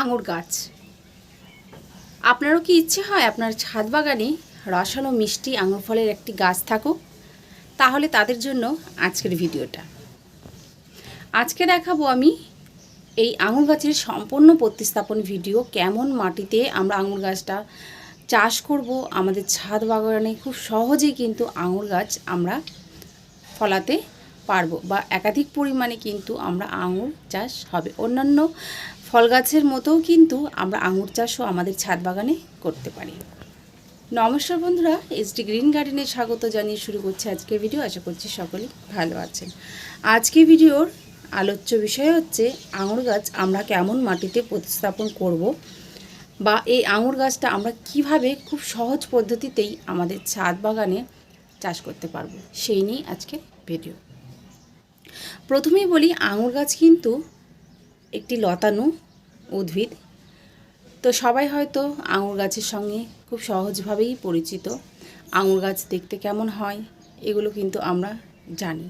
আঙুর গাছ। আপনারও কি ইচ্ছে হয় আপনার ছাদ বাগানে রসালো মিষ্টি আঙুর ফলের একটি গাছ থাকুক? তাহলে তাদের জন্য আজকের ভিডিওটা। আজকে দেখাবো আমি এই আঙুর গাছের সম্পূর্ণ প্রতিস্থাপন ভিডিও, কেমন মাটিতে আমরা আঙুর গাছটা চাষ করব, আমাদের ছাদ বাগানে খুব সহজেই কিন্তু আঙুর গাছ আমরা ফলাতে পারব বা একাধিক পরিমাণে কিন্তু আমরা আঙুর চাষ হবে। অন্যান্য ফল গাছের মতোও কিন্তু আমরা আঙুর চাষও আমাদের ছাদ বাগানে করতে পারি। নমস্কার বন্ধুরা এসডি গ্রিন গার্ডেনে স্বাগত জানিয়ে শুরু করছি আজকের ভিডিও। আশা করছি সকলেই ভালো আছেন। আজকে ভিডিওর আলোচ্য বিষয় হচ্ছে, আঙুর গাছ আমরা কেমন মাটিতে প্রতিস্থাপন করব বা এই আঙুর গাছটা আমরা কীভাবে খুব সহজ পদ্ধতিতেই আমাদের ছাদ বাগানে চাষ করতে পারব, সেই নিয়েই আজকে ভিডিও। প্রথমেই বলি, আঙুর গাছ কিন্তু একটি লতানো উদ্ভিদ। তো সবাই হয়তো আঙুর গাছের সঙ্গে খুব সহজভাবেই পরিচিত। আঙুর গাছ দেখতে কেমন হয়, এগুলো কিন্তু আমরা জানি।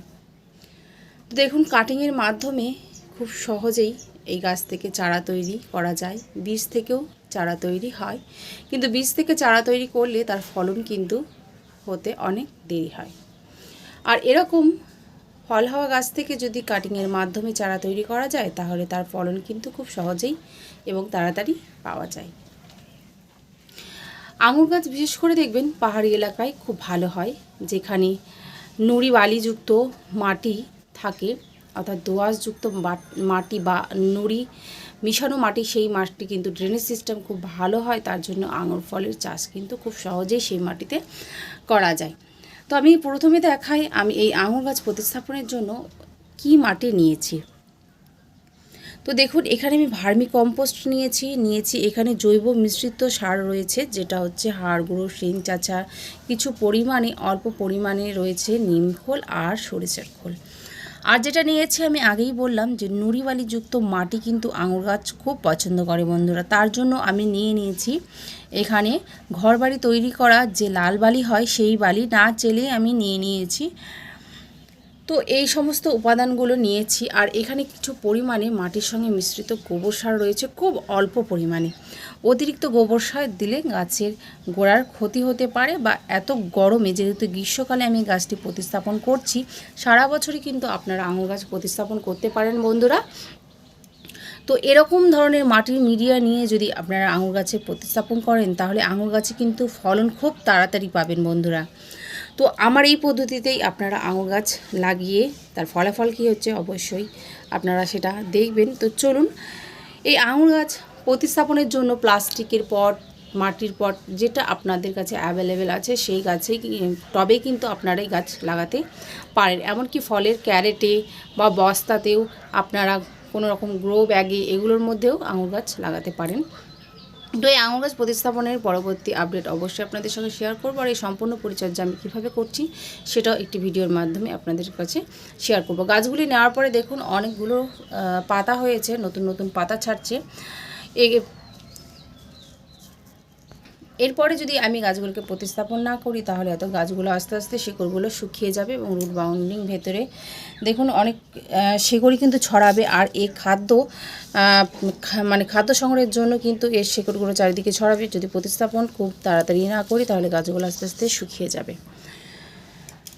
তো দেখুন কাটিংয়ের মাধ্যমে খুব সহজেই এই গাছ থেকে চারা তৈরি করা যায়। বীজ থেকেও চারা তৈরি হয়। কিন্তু বীজ থেকে চারা তৈরি করলে তার ফলন কিন্তু হতে অনেক দেরি হয়। আর এরকম ফল হওয়া গাছ থেকে যদি কাটিংয়ের মাধ্যমে চারা তৈরি করা যায়, তাহলে তার ফলন কিন্তু খুব সহজেই এবং তাড়াতাড়ি পাওয়া যায়। আঙুর গাছ বিশেষ করে দেখবেন পাহাড়ি এলাকায় খুব ভালো হয়, যেখানে নুড়ি বালিযুক্ত মাটি থাকে, অর্থাৎ দোআঁশযুক্ত মাট- মাটি বা নুড়ি মিশানো মাটি, সেই মাটি কিন্তু ড্রেনেজ সিস্টেম খুব ভালো হয়, তার জন্য আঙুর ফলের চাষ কিন্তু খুব সহজেই সেই মাটিতে করা যায়। তো আমি প্রথমে দেখাই আমি এই আঙুর গাছ প্রতিস্থাপনের জন্য কি মাটি নিয়েছি। তো দেখুন, এখানে আমি ভার্মি কম্পোস্ট নিয়েছি নিয়েছি এখানে জৈব মিশ্রিত সার রয়েছে, যেটা হচ্ছে হাড় গুঁড়ো, শিং, চাচা, কিছু পরিমাণে, অল্প পরিমাণে রয়েছে নিম খোল আর সরিষার খোল। আর যেটা নিয়েছি, আমি আগেই বললাম যে নুড়িবালিযুক্ত মাটি কিন্তু আঙুর গাছ খুব পছন্দ করে বন্ধুরা। তার জন্য আমি নিয়ে নিয়েছি এখানে ঘরবাড়ি তৈরি করা যে লাল বালি হয়, সেই বালি না চেলে আমি নিয়ে নিয়েছি। তো এই সমস্ত উপাদানগুলো নিয়েছি আর এখানে কিছু পরিমাণে মাটির সঙ্গে মিশ্রিত গোবর সার রয়েছে, খুব অল্প পরিমাণে। অতিরিক্ত গোবর সার দিলে গাছের গোড়ার ক্ষতি হতে পারে বা এত গরমে যেহেতু গ্রীষ্মকালে আমি গাছটি প্রতিস্থাপন করছি, সারা বছরই কিন্তু আপনারা আঙুর গাছ প্রতিস্থাপন করতে পারেন বন্ধুরা। তো এরকম ধরনের মাটির মিডিয়া নিয়ে যদি আপনারা আঙুর গাছে প্রতিস্থাপন করেন, তাহলে আঙুর গাছে কিন্তু ফলন খুব তাড়াতাড়ি পাবেন বন্ধুরা। তো আমার এই পদ্ধতিতেই আপনারা আঙুর গাছ লাগিয়ে তার ফলাফল কী হচ্ছে অবশ্যই আপনারা সেটা দেখবেন। তো চলুন, এই আঙুর গাছ প্রতিস্থাপনের জন্য প্লাস্টিকের পট, মাটির পট যেটা আপনাদের কাছে অ্যাভেলেবেল আছে সেই গাছেই টবে কিন্তু আপনারা এই গাছ লাগাতে পারেন। এমনকি ফলের ক্যারেটে বা বস্তাতেও আপনারা কোনো রকম গ্রো ব্যাগে এগুলোর মধ্যেও আঙুর গাছ লাগাতে পারেন। তো এই আঙুর গাছ প্রতিস্থাপনের পরবর্তী আপডেট অবশ্যই আপনাদের সঙ্গে শেয়ার করব। আর এই সম্পূর্ণ পরিচর্যা আমি কীভাবে করছি, সেটাও একটি ভিডিওর মাধ্যমে আপনাদের কাছে শেয়ার করব। গাছগুলি নেওয়ার পরে দেখুন, অনেকগুলো পাতা হয়েছে, নতুন নতুন পাতা ছাড়ছে। এ এরপরে যদি আমি গাছগুলোকে প্রতিস্থাপন না করি, তাহলে এত গাছগুলো আস্তে আস্তে শিকড়গুলো শুকিয়ে যাবে এবং রুট বাউন্ডিং ভেতরে দেখুন অনেক শিকড়ই কিন্তু ছড়াবে। আর এই খাদ্য মানে খাদ্য সংগ্রহের জন্য কিন্তু এর শিকড়গুলো চারিদিকে ছড়াবে। যদি প্রতিস্থাপন খুব তাড়াতাড়ি না করি, তাহলে গাছগুলো আস্তে আস্তে শুকিয়ে যাবে।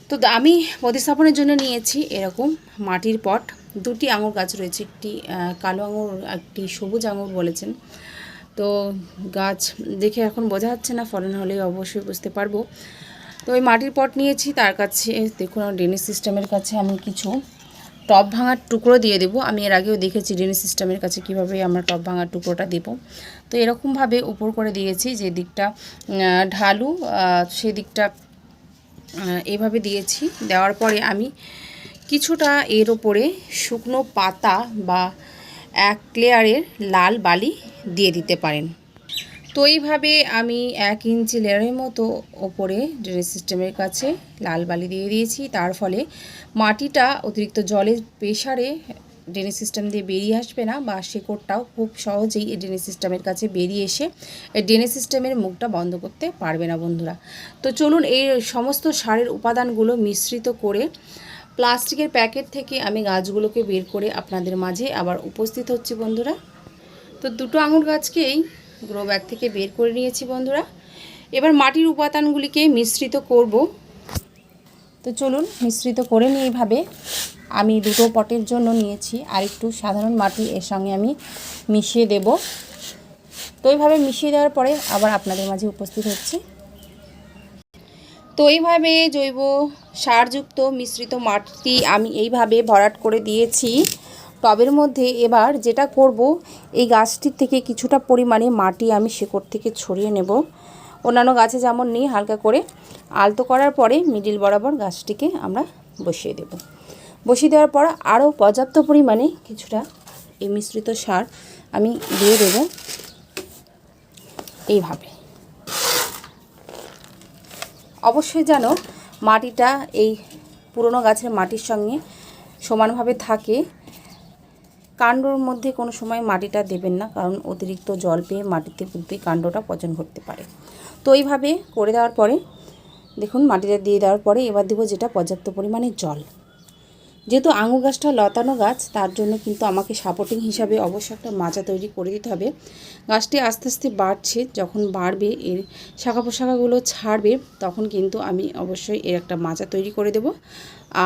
তো আমি প্রতিস্থাপনের জন্য নিয়েছি এরকম মাটির পট। দুটি আঙুর গাছ রয়েছে, একটি কালো আঙুর, একটি সবুজ আঙুর বলেছেন। তো গাছ দেখে এখন বোঝা যাচ্ছে না ফলন হলে অবশ্যই বুঝতে পারব। তো ওই মাটির পট নিয়েছি তার কাছে দেখুন আমার ড্রেনেজ সিস্টেমের কাছে আমি কিছু টপ ভাঙার টুকরো দিয়ে দেবো। আমি এর আগেও দেখেছি ড্রেনেজ সিস্টেমের কাছে কীভাবে আমরা টপ ভাঙার টুকরোটা দেবো। তো এরকমভাবে উপর করে দিয়েছি যে দিকটা ঢালু সেই দিকটা আহ, এইভাবে দিয়েছি। দেওয়ার পরে আমি কিছুটা এর ওপরে শুকনো পাতা বা এক লেয়ারের লাল বালি দিয়ে দিতে পারেন। তো এইভাবে আমি এক ইঞ্চি লেয়ারের মতো ওপরে ড্রেনেজ সিস্টেমের কাছে লাল বালি দিয়ে দিয়েছি। তার ফলে মাটিটা অতিরিক্ত জলের প্রেশারে ড্রেনেজ সিস্টেম দিয়ে বেরিয়ে আসবে না বা শেকড়টাও খুব সহজেই এই ড্রেনেজ সিস্টেমের কাছে বেরিয়ে এসে ড্রেনেজ সিস্টেমের মুখটা বন্ধ করতে পারবে না বন্ধুরা। তো চলুন এই সমস্ত সারের উপাদানগুলো মিশ্রিত করে প্লাস্টিকের প্যাকেট থেকে আমি গাছগুলোকে বের করে আপনাদের মাঝে আবার উপস্থিত হচ্ছি বন্ধুরা। তো দুটো আঙুর গাছকেই গ্রো ব্যাগ থেকে বের করে নিয়েছি বন্ধুরা। এবার মাটির উপাদানগুলিকে মিশ্রিত করব। তো চলুন মিশ্রিত করে নিয়ে এইভাবে আমি দুটো পটের জন্য নিয়েছি, আর একটু সাধারণ মাটি এর সঙ্গে আমি মিশিয়ে দেব। তো এইভাবে মিশিয়ে দেওয়ার পরে আবার আপনাদের মাঝে উপস্থিত হচ্ছে। তো এইভাবে জৈব সারযুক্ত মিশ্রিত মাটি আমি এইভাবে ভরাট করে দিয়েছি। টবের মধ্যে এবার যেটা করব, এই গাছটির থেকে কিছুটা পরিমাণে মাটি আমি শেকড় থেকে ছড়িয়ে নেব। অন্যান্য গাছে যেমন নিই, হালকা করে আলতো করার পরে মিডিল বরাবর গাছটিকে আমরা বসিয়ে দেব। বসিয়ে দেওয়ার পর আরও পর্যাপ্ত পরিমাণে কিছুটা এই মিশ্রিত সার আমি দিয়ে দেব। এইভাবে। অবশ্যই যেন মাটিটা এই পুরনো গাছের মাটির সঙ্গে সমানভাবে থাকে কাণ্ডর মধ্যে কোনো সময় মাটিটা দেবেন না, কারণ অতিরিক্ত জল পেয়ে মাটিতে কিন্তু কাণ্ডটা পচন ঘটতে পারে। তো এইভাবে করে দেওয়ার পরে, দেখুন মাটিটা দিয়ে দেওয়ার পরে এবার দেবো যেটা পর্যাপ্ত পরিমাণে জল। যেহেতু আঙুর গাছটা লতানো গাছ, তার জন্য কিন্তু আমাকে সাপোর্টিং হিসাবে অবশ্যই একটা মাচা তৈরি করে দিতে হবে। গাছটি আস্তে আস্তে বাড়ছে, যখন বাড়বে, এর শাখা পোশাখাগুলো ছাড়বে, তখন কিন্তু আমি অবশ্যই এর একটা মাচা তৈরি করে দেব।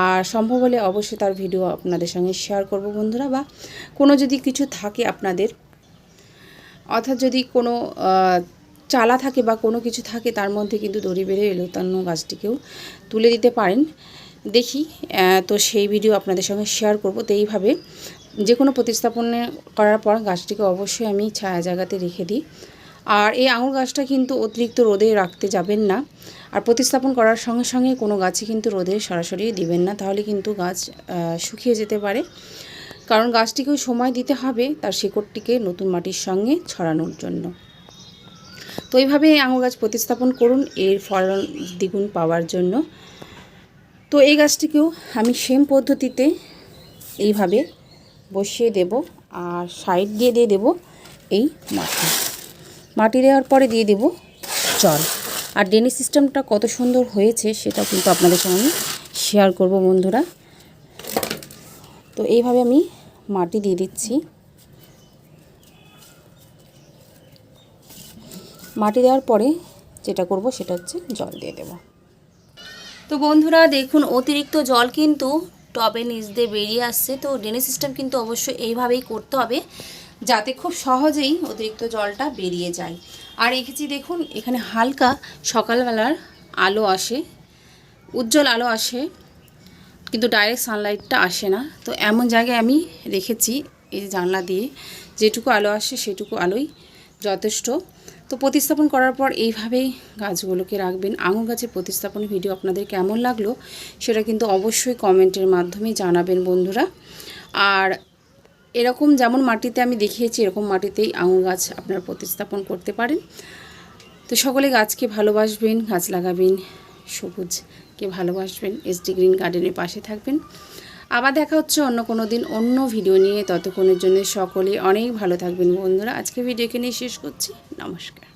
আর সম্ভব হলে অবশ্যই তার ভিডিও আপনাদের সঙ্গে শেয়ার করব বন্ধুরা বা কোনো যদি কিছু থাকে আপনাদের, অর্থাৎ যদি কোনো চালা থাকে বা কোনো কিছু থাকে, তার মধ্যে কিন্তু দড়ি বেড়ে লতানো গাছটিকেও তুলে দিতে পারেন। দেখি তো সেই ভিডিও আপনাদের সঙ্গে শেয়ার করব। তো এইভাবে যে কোনো প্রতিস্থাপনে করার পর গাছটিকে অবশ্যই আমি ছায়া জায়গাতে রেখে দিই। আর এই আঙুর গাছটা কিন্তু অতিরিক্ত রোদে রাখতে যাবেন না। আর প্রতিস্থাপন করার সঙ্গে সঙ্গে কোনো গাছে কিন্তু রোদে সরাসরি দিবেন না। তাহলে কিন্তু গাছ শুকিয়ে যেতে পারে। কারণ গাছটিকেও সময় দিতে হবে তার শিকড়টিকে নতুন মাটির সঙ্গে ছড়ানোর জন্য। তো এইভাবে এই আঙুর গাছ প্রতিস্থাপন করুন। এর ফলন দ্বিগুণ পাওয়ার জন্য। তো এই গাছটিকেও আমি সেম পদ্ধতিতে এইভাবে বসিয়ে দেব আর সাইড দিয়ে দিয়ে দেব এই মাটি। মাটি দেওয়ার পরে দিয়ে দেব জল। আর ড্রেনেজ সিস্টেমটা কত সুন্দর হয়েছে সেটা কিন্তু আপনাদের সঙ্গে শেয়ার করব বন্ধুরা। তো এইভাবে আমি মাটি দিয়ে দিচ্ছি। মাটি দেওয়ার পরে যেটা করব সেটা হচ্ছে জল দিয়ে দেব। তো বন্ধুরা, দেখুন, অতিরিক্ত জল কিন্তু টবে নিচ দিয়ে বেরিয়ে আসছে। তো ড্রেনেজ সিস্টেম কিন্তু অবশ্যই এইভাবেই করতে হবে যাতে খুব সহজেই অতিরিক্ত জলটা বেরিয়ে যায়। আর রেখেছি দেখুন, এখানে হালকা সকালবেলার আলো আসে, উজ্জ্বল আলো আসে, কিন্তু ডাইরেক্ট সানলাইটটা আসে না। তো এমন জায়গায় আমি রেখেছি, এই জানলা দিয়ে যেটুকু আলো আসে সেটুকু আলোই যথেষ্ট। তো প্রতিস্থাপন করার পর এইভাবেই গাছগুলোকে রাখবেন। আঙুর গাছের প্রতিস্থাপন ভিডিও আপনাদের কেমন লাগল সেটা কিন্তু অবশ্যই কমেন্টের মাধ্যমে জানাবেন বন্ধুরা। আর এরকম যেমন মাটিতে আমি দেখিয়েছি, এরকম মাটিতেই আঙুর গাছ আপনারা প্রতিস্থাপন করতে পারেন। তো সকলে গাছকে ভালোবাসবেন, গাছ লাগাবেন, সবুজকে ভালোবাসবেন এসডি গ্রিন গার্ডেনের পাশে থাকবেন। আবার দেখা হচ্ছে অন্য কোনো দিন অন্য ভিডিও নিয়ে। ততক্ষণের জন্য সকলে অনেক ভালো থাকবেন বন্ধুরা। আজকে ভিডিও এখানেই শেষ করছি। নমস্কার।